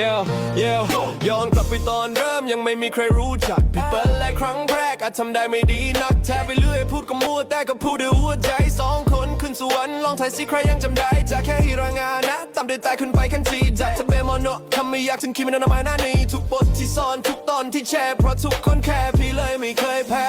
yeah yeah ย้อนกลับไปตอนเริ่มยังไม่มีใครรู้จักพี่เปิ้ลและครั้งแรกอาจทำได้ไม่ดีนักแทบไปเรื่อยพูดก็มั่วแต่ก็พูดด้วยหัวใจสองคนขึ้นสวรรค์ลองทายสิใครยังจำได้จากแค่ฮีโรางานนะตามด้วยตายขึ้นไปขันทีจากทะเบมโนทำไม่อยากถึงคิดไม่นานมาหน้านี้ทุกบทที่ซ่อนทุกตอนที่แชร์เพราะทุกคนแค่พี่เลยไม่เคยแพ้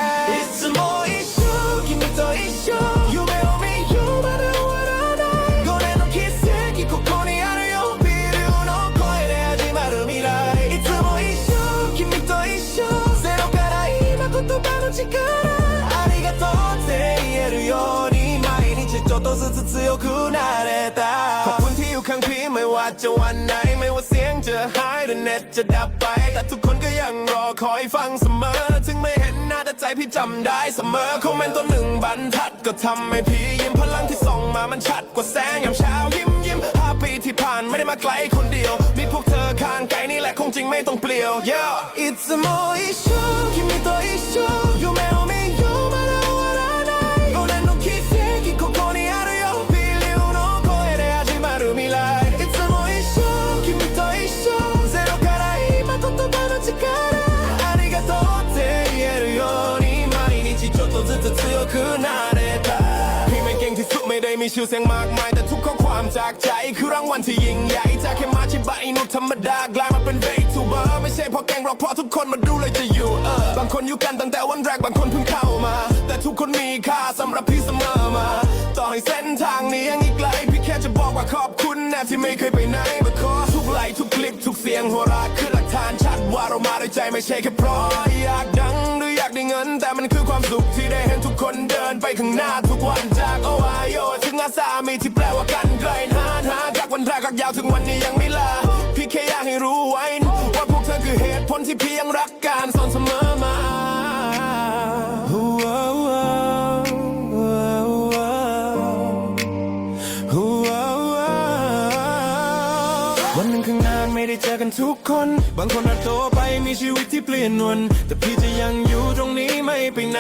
ありがとうって言えるように毎日ちょっとずつ強くなれたขอบคุณที่อยู่ข้างพี่ไม่ว่าจะวันไหน ไม่ว่าเสียงจะหายหรือเน็ตจะดับไป แต่ทุกคนก็ยังรอคอยฟังเสมอ ถึงไม่เห็นหน้าแต่ใจพี่จำได้เสมอคอมเมนต์ตัวหนึ่งบรรทัดก็ทำให้พี่ยิ้มพลังที่ส่งมามันชัดกว่าแสงยามเช้ายิ้มยิ้มห้าปีที่ผ่านไม่ได้มาไกลคนเดียว มีพวกเธอข้างไกลนี่แหละคงจริงไม่ต้องเปลี่ยว yeah it's a more issue 君と一 นาเดตาพี่ไม่เก่งที่สุดไม่ได้มีชื่อเสียงมากมาย แต่ทุกข้อความจากใจคือรางวัลที่ยิ่งใหญ่จากแค่มาชิบะอนุธรรมดากลายมาเป็นเวทูเบอร์ไม่ใช่เพราะแกงหรอกเพราะทุกคนมาดูเลยจะอยู่เออบางคนอยู่กันตั้งแต่วันแรกบางคนเพิ่งเข้ามา แต่ทุกคนมีค่าสำหรับพี่เสมอมา ต่อให้เส้นทางนี้ยังอีกไกลพี่แค่จะบอกว่าขอบคุณแน่ที่ไม่เคยไปไหนมาขอทุกไลค์ทุกคลิปทุกเสียงหัวราะคือหลักฐานชัดว่าเรามาด้วยใจไม่ใช่แค่เพราะอยากดังหรืออยากได้เงิน แต่มันคือความสุข ข้างหน้าทุกวันจากโอไฮโอถึงอาซามีที่แปลว่ากันไกลนานหาจากวันแรกรักยาวถึงวันนี้ยังไม่ลา พี่แค่อยากให้รู้ไว้ ว่าพวกเธอคือเหตุผลที่พี่ยังรักกันสอนเสมอมาวันหนึ่งข้างหน้าไม่ได้เจอกันทุกคน บางคนอาจโตไปมีชีวิตที่เปลี่ยนนวนแต่พี่จะยังอยู่ตรงนี้ไม่ไปไหน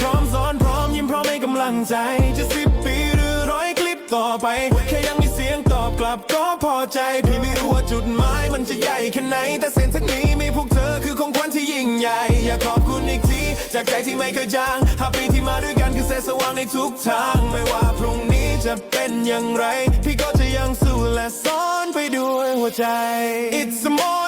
พร้อมสอนพร้อม ยิ้มพร้อมให้กำลังใจ จะสิบปีหรือร้อยคลิปต่อไป แค่ยังมีเสียงตอบกลับก็พอใจ พี่ไม่รู้ว่าจุดหมายมันจะใหญ่แค่ไหน แต่เส้นทางนี้มีพวกเธอคือของขวัญที่ยิ่งใหญ่ อยากขอบคุณอีกที จากใจที่ไม่เคยจางหาปีที่มาด้วยกันคือแสงสว่างในทุกทาง ไม่ว่าพรุ่งนี้จะเป็นอย่างไร พี่ก็จะยังสู้และสอนไปด้วยหัวใจ It's a more